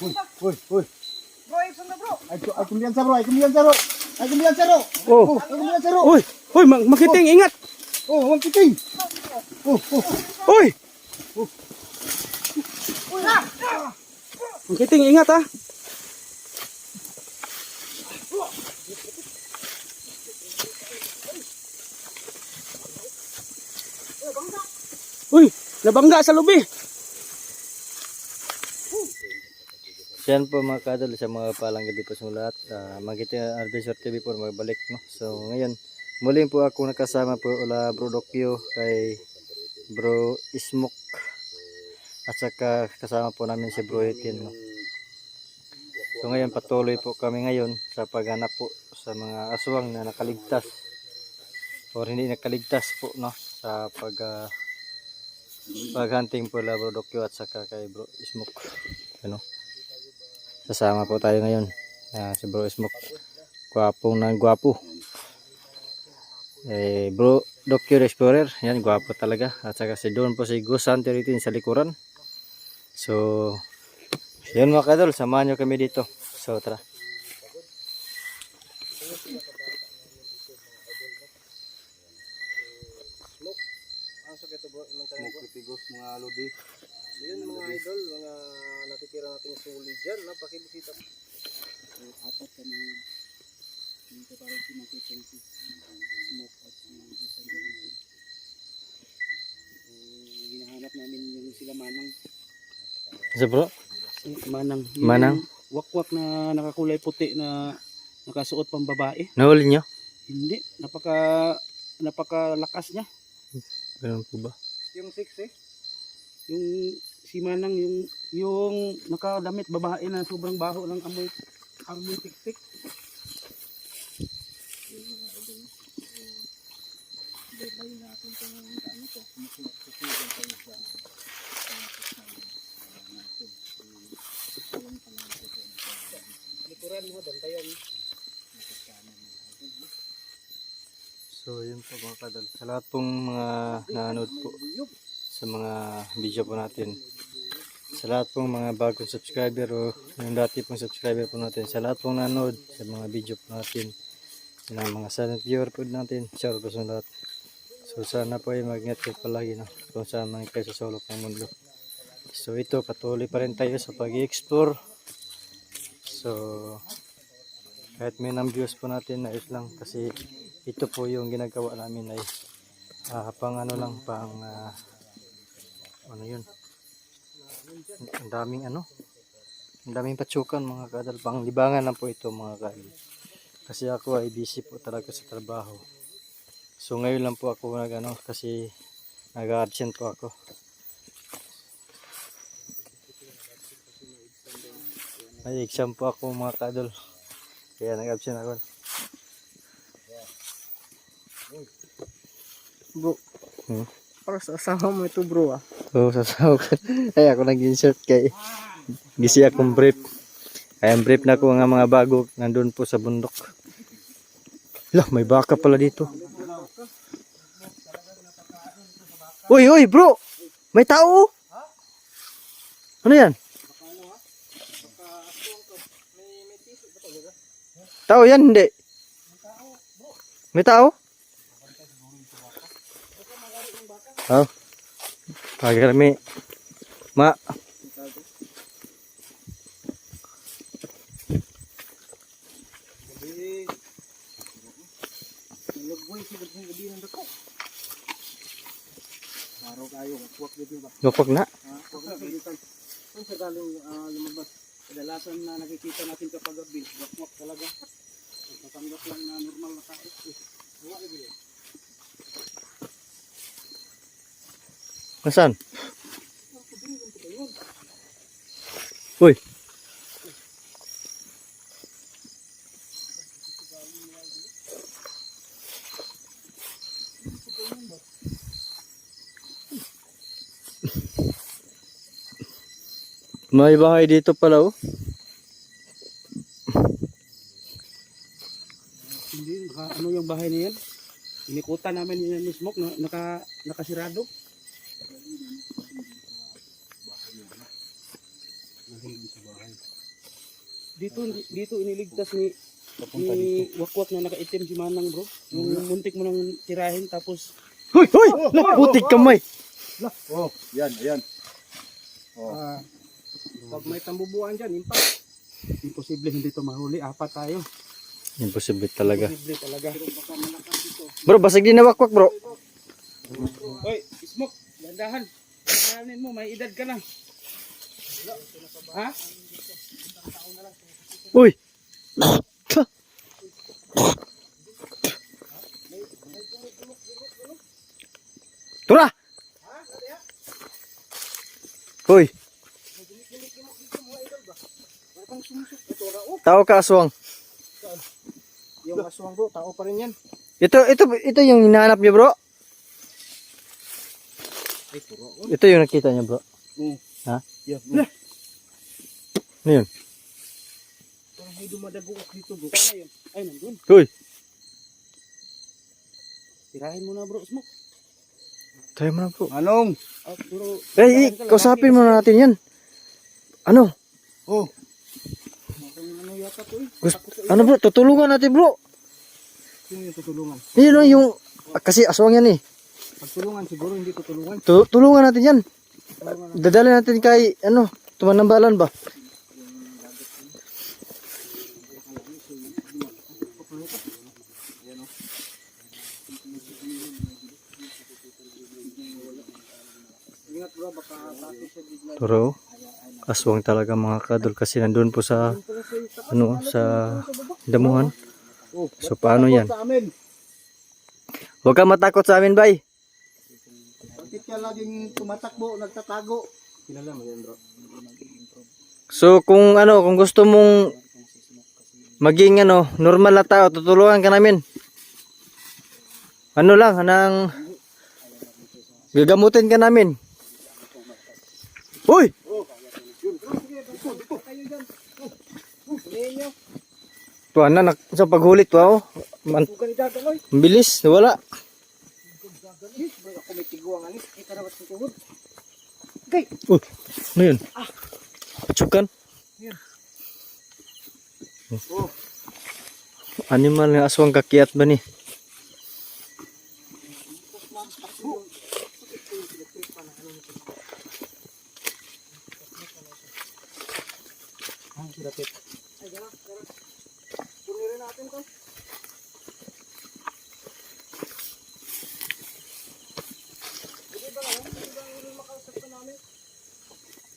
Uy, uy, uy. Bro, ipon na bro. Ay, ay kumbiyansa bro, ay kumbiyansa bro. Ay kumbiyansa bro. Oh. Oh, ay kumbiyansa bro. Uy, uy, ma- makiting, ingat. Oh, huwag kiting. Oh, oh. Uy. Makiting, ingat ha. Uy, nabangga sa lubi. Yan po mga kadol sa mga palang gabi po sa lahat. Uh, Magkita Adventure TV po magbalik no. So ngayon muling po ako nakasama po ula Bro Dokyo kay Bro Ismok at saka kasama po namin si Bro Etin no. So ngayon patuloy po kami ngayon sa paghanap po sa mga aswang na nakaligtas or hindi nakaligtas po no sa pag uh, paghunting po la Bro Dokyo at saka kay Bro Ismok. Ano? Kasama po tayo ngayon. Ah, si Bro Smoke. Gwapong ng gwapo. Eh, Bro Doctor Explorer. Yan, gwapo talaga. At saka si Don po si Hunter ito sa likuran. So, yun mga kadol. Samahan nyo kami dito. So, tara. Smoke tigos mga lodi. Yan mga idol, mga natitira nating suli dyan. Napakibisita. Apat kami. Pa rin si makita si Smoke at Jason Johnson. Eh, Hinahanap namin yung sila Manang. So, bro. Si Manang. Yung Manang? Wakwak na nakakulay puti na nakasuot pang babae. Nahuli nyo? Hindi. Napaka napakalakas niya. Ganun po ba? Yung six eh. Yung si Manang yung yung nakadamit babae na sobrang baho ng amoy amoy tik-tik. So, yun po mga kadol. Sa lahat pong mga nanood po sa mga video po natin. Sa lahat pong mga bagong subscriber o yung dati pong subscriber po natin. Sa lahat pong nanood sa mga video po natin. Sa mga silent viewer po natin. Share po sa lahat. So, sana po ay mag-ingat kayo palagi no? kung saan man kayo sa sulok ng mundo. So, ito patuloy pa rin tayo sa pag-explore. So, kahit may nang views po natin na lang kasi ito po yung ginagawa namin ay ah, pang ano lang pang ah, ano yun ang daming ano ang daming patsukan mga kadal pang libangan lang po ito mga kadal kasi ako ay busy po talaga sa trabaho. So ngayon lang po ako nag ano kasi nag-absent po ako. May exam po ako mga kadal kaya nag-absent ako. Bro, Hmm? para sa asawa mo ito bro ah. Oo, sasaw ko. Ay, ako nag-insert kay gisi akong brief. Ay, ang brief na ko nga mga bago nandun po sa bundok. Lah, may baka pala dito. Uy, uy, bro! May tao! Ano yan? Tao yan, hindi. May tao? Oh. Pagarami. Ma. Gupag na. Saan sa galing lumabas? Kadalasan na nakikita natin kapag gabi, wakwak talaga. Natanggap lang na normal na. Eh, wala na Nasaan? Uy. May bahay dito pala oh. Hindi, baka ano yung bahay na yan? Inikutan namin yun ni Smoke, na, naka, nakasirado. Galing dun sa bahay. Dito, dito iniligtas ni Papunta ni wakwak na nakaitim si Manang bro. Yung muntik mo nang tirahin tapos Hoy! Hoy! Putik kamay! Oh, yan, ayan. ah, pag may tambubuan dyan, impact. Imposible hindi to mahuli. Apat tayo. Imposible talaga. Imposible talaga. Bro, basag din na wakwak bro. Hoy, smoke. Dandahan. Dandahanin mo, may edad ka na. Ha? Uy! Tura! Hoy! Tao ka aswang. Yung aswang bro, tao pa rin yan. Ito, ito, ito yung hinahanap niyo bro. Ito yung nakita niyo bro. Oo. Ha? Yeah, Ano yun? Parang may dumadagok dito bro. Sana yun. Ay, nandun. Hoy! Tirahin mo na bro, smoke. Tayo mo na bro. Anong? Pero... Eh, eh, kausapin mo na natin yan. Ano? Oh, Ano yata to eh. Gusto, ano bro? Tutulungan natin bro. Sino yung tutulungan? Yun o, yung... Kasi aswang yan eh. Pagtulungan siguro hindi tutulungan. Tu- tulungan natin yan. Dadali natin kay, ano, tumanambalan ba? Ingat bro, baka atake siya bigla. Pero, aswang talaga mga kadol kasi nandun po sa, ano, sa damuhan. So, paano yan? Huwag ka matakot sa amin, bay. Bakit ka laging tumatakbo, nagtatago? kilala mo yan bro. So, kung ano, kung gusto mong maging ano, normal na tao, tutulungan ka namin. Ano lang, hanang gagamutin ka namin. Uy! Tuwa na, nak sa paghulit, wow. Man, bilis, wala. Uy, ano yun? Patsukan? Oh. Animal na aswang kakiat ba ni? Ang silapit. Punirin natin to. Hindi ba lang? Hindi ba yung makausap ka namin?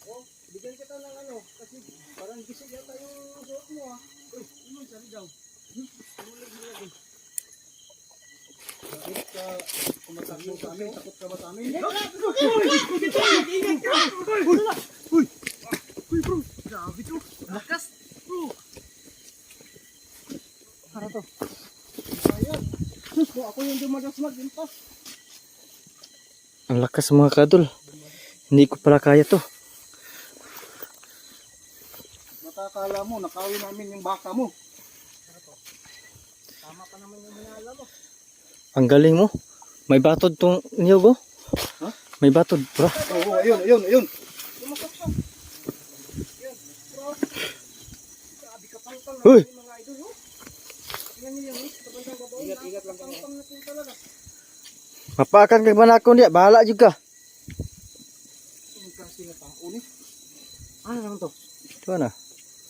Oh, bigyan kita ng ano, kasi parang gising yata yung suot mo ah. Uy, ano sari daw? Hmm? Mulag mulag eh. Bakit ka tumatakbo sa amin? Takot ka ba sa amin? Grabe to. Lakas. Bro. Para to. Ayan. Kung ako yung dumadasmag, yun pa. Ang lakas mga kadol. Hindi ko pala kaya to. Nakakala mo, nakawin namin yung baka mo. Tama pa naman yung hinala mo. Ang galing mo. May batod tong niyog oh. Ha? May batod, bro. Oo, oh, ayun, ayun, ayun. Talaga. Mapakan ka ba na ako niya? Bahala juga. Ano naman to? Ito na.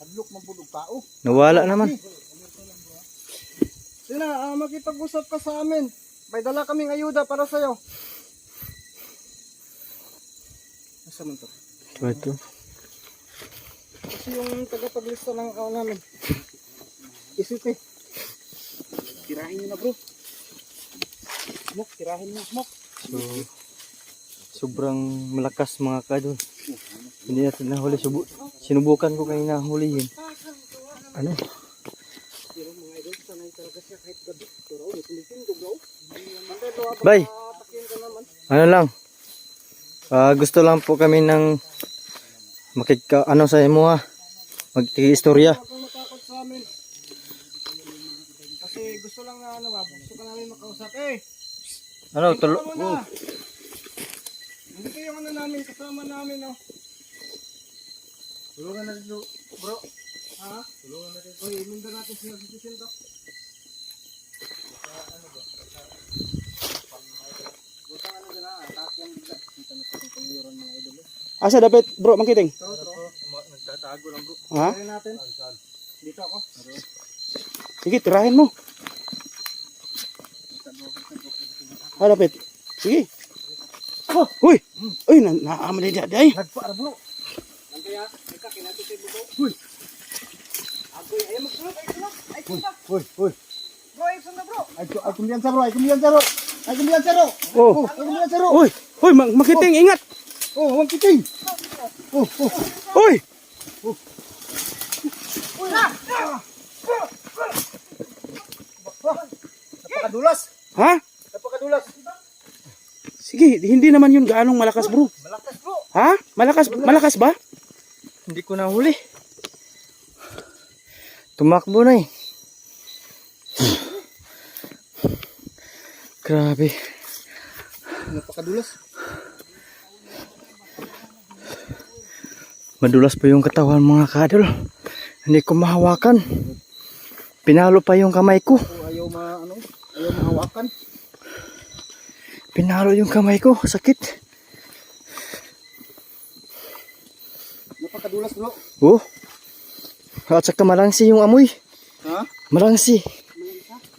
Hadlok mabulog tao. Nawala naman. Sina, ah, makipag-usap ka sa amin. May dala kaming ayuda para sa'yo. Nasa man to? Ito, ito. Kasi yung tagapaglista ng account namin. Isip eh. Tirahin nyo na bro. Smoke, tirahin mo smoke. So, sobrang malakas mga kadol. Hindi natin nahuli. Subu sinubukan ko kanina hulihin. Ano? Pero mga idol, sanay talaga siya kahit gabi. Pero oh, tumitindog daw. To Bay. patakin ka naman. Ano lang? Ah, gusto lang po kami ng makika ano sa imo ha. Sa amin. Kasi gusto lang na ano ba, gusto ka namin makausap. Eh, Ano, tulo na. Hindi kayo ano namin, kasama namin, oh. Tulungan natin bro. Bro. Ha? Tulungan natin. Uy, imunda natin si Nagsisin to. Asa dapat bro makiting? Nagtatago lang bro. Ha? Natin. Dito ako. Sige, tirahin mo. Ah, dapat. Sige. Oh, uy. Uy, na naamali dia day. Nagpa na bro. Ang kaya, ika kinatid sa bro. Uy. Agoy, ayaw mag-sulap. Ay, sulap. Ay, sulap. Uy, uy. Bro, ay, sulap bro. Ay, ay kumbiyansa bro, ay kumbiyansa bro. Ay kumbiyansa bro. Oh. Oh, ay kumbiyansa bro. Uy, uy, ma- makiting, ingat. Oh, huwag kiting. Oh, oh. Uy, Napakadulas. Ha? Napakadulas. Sige, hindi naman yun gaanong malakas bro. Malakas bro. Ha? Malakas, malakas ba? hindi ko nahuli. Tumakbo na eh. Grabe. Napakadulas. Madulas pa yung katawan mga kadol. Hindi ko mahawakan. Pinalo pa yung kamay ko. Ayaw ma, ano, ayaw mahawakan. Pinalo yung kamay ko. Sakit. Napakadulas bro. Oh. At saka malangsi yung amoy. Ha? Malangsi.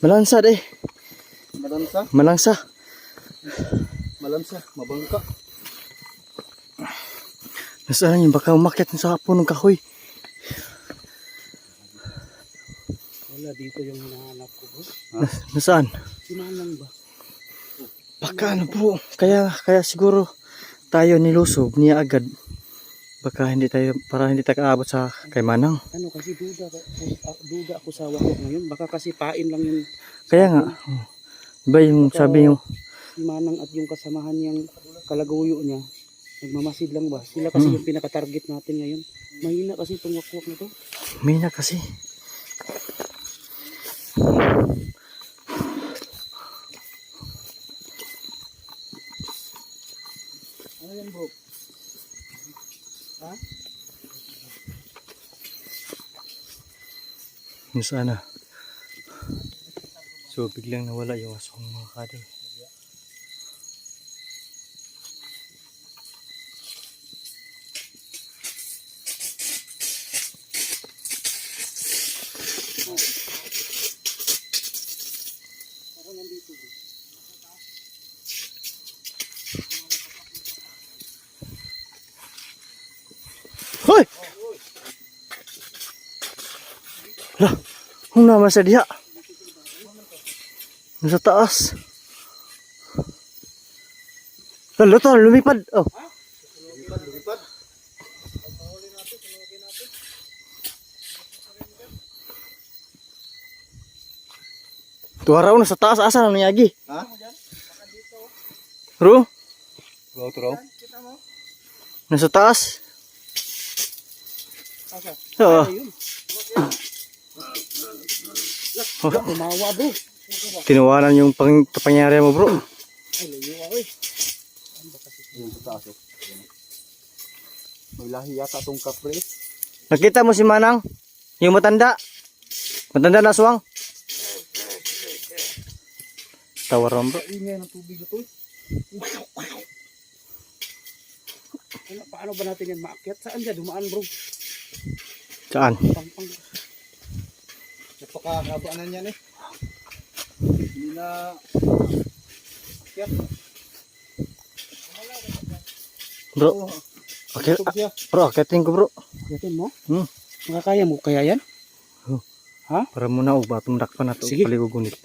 Malansa eh. Malansa? Malangsa. Malansa, mabangka. Nasaan yun? Baka umakyat sa punong kahoy. Wala dito yung hinahanap ko bro. Nas- nasaan? Sinanang ba? Baka ano bro. Kaya, kaya siguro tayo nilusob niya agad. Baka hindi tayo, para hindi tayo kaabot sa kay Manang. Ano kasi duda, ah, duda ako sa wakok ngayon. Baka kasi pain lang yung Kaya nga. oh. Iba yung sabi yung, si Manang at yung kasamahan niyang kalaguyo niya. Nagmamasid lang ba? Sila kasi Hmm. yung pinaka-target natin ngayon. Mahina kasi itong wakwak na to. Mina kasi. Ano yan bro? Ha? Yung sana. So biglang nawala yung asong mga kadol. Kung naman sa diha. Nasa taas. Lalo to, lumipad. Oh. Lumipad, lumipad. Tuwa raw na sa taas. Asa na nangyagi? Ha? Ro? Bro, to raw? Nasa taas? Asa? Oo. Ayun. Wala, tumawa bro. Tinawanan yung pang kapangyarihan mo bro. Ay, layo ako eh. Yung sa taas oh. May lahi yata tong kapre. Nakita mo si Manang? Yung matanda? Matanda na aswang? Tawaran bro. Ingay ng tubig na to. eh. Ano, paano ba natin yan maakyat? Saan dyan? Dumaan bro. Saan? Pang, Napakahaba yan eh. Hindi na... Akyat. Bro, Oh, okay, bro, akitin ko bro. Yatin mo? Hmm. Makakaya mo kaya yan? Para muna o ba tumdak pa na to Sige. paligugunit.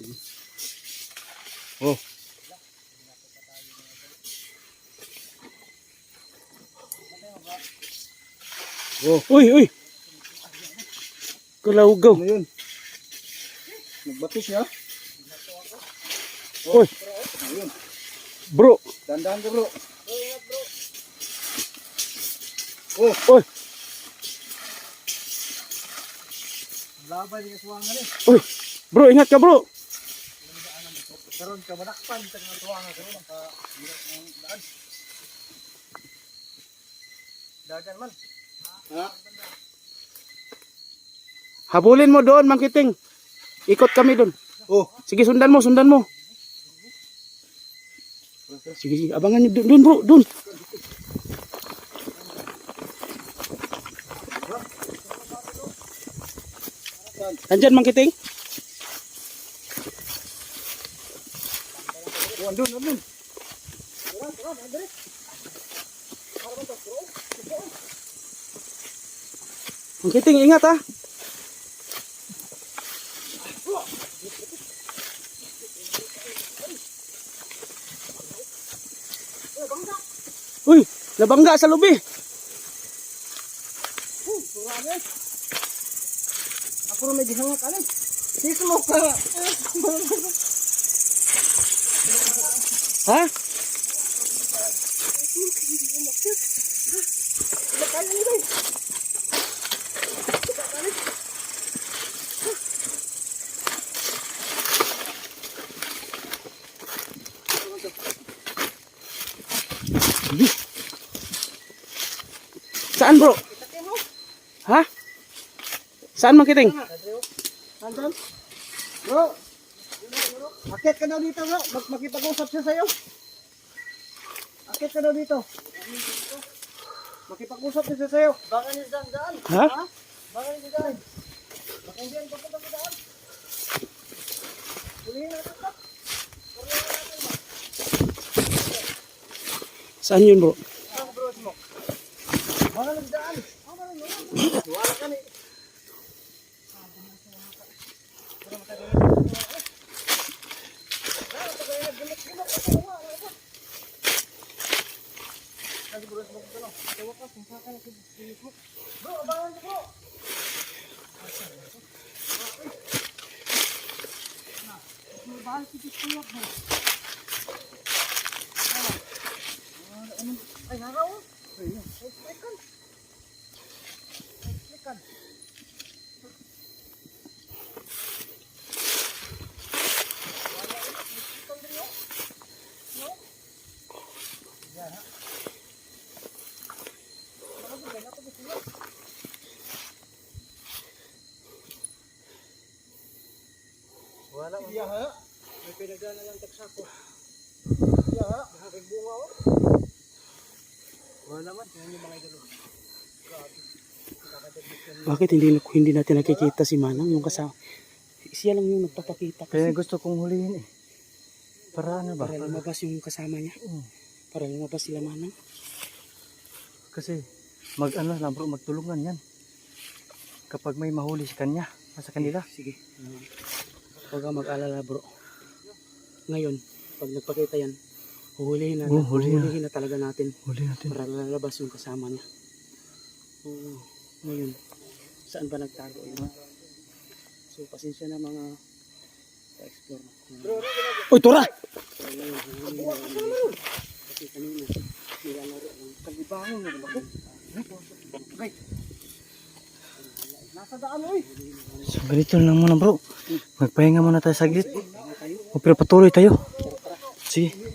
Oh. Oh. Uy, uy! Kalawgaw. Ano yun? Nagbato siya. Uy! Bro! Dandahan ka bro. Oh! Uy! Laban yung aswangan eh. Uy! Bro, ingat ka bro! Karon ka manakpan sa mga tuwangan karon ang kahirap ng daan. Dagan man. Ha? Habulin mo doon, Mangkiting. Ikot kami doon. Oh. Sige, sundan mo, sundan mo. Sige, sige. Abangan niyo doon, doon bro, doon. Nandyan, Mangkiting? Oh, andun, andun. Mangkiting, ingat ha. Uy, nabangga sa lubi. Ako rin may gihangak alin. Mo ka. Ha? Saan bro? Ha? Saan Mangkiting? Andun. Bro. Akit ka daw dito bro. Mag makipag-usap siya sa'yo. Akit ka daw dito. Makipag-usap siya sa'yo. Baka niya daan daan. Ha? Baka niya daan. Baka hindi yan papunta mo daan. Hulihin natin ito. Saan yun bro? Ang bro mo. Baka nagdaan. Wala ka ni. Bro, abangan niyo bro. Ay, naraw. Ay, ikan. Ikan. Wala man. Iya ha. May pinagdana lang tagsako. Iya ha. Nakakig bunga oh. Wala man. Yan yung mga idolo. Bakit hindi hindi natin nakikita si Manang yung kasama? Siya lang yung nagpapakita Kaya kasi gusto kong hulihin eh. Para ano ba? para lumabas yung kasama niya. Mm. Para lumabas sila Manang. Kasi mag ano lang bro, magtulungan yan. Kapag may mahuli sa kanya, sa kanila. Sige. Uh, huwag kang mag-alala bro. Ngayon, pag nagpakita yan, huhulihin natin. Oo, hulihin na. huhulihin na talaga natin Huli natin. para lalabas yung kasama niya. Oo. Ngayon, saan ba nagtago yun? So, pasensya na mga ka-explore. Uy, tura! Kasi kanina, nilalaro ng na ko? Okay. So ganito lang muna bro. Magpahinga muna tayo saglit. O pero patuloy tayo. Sige.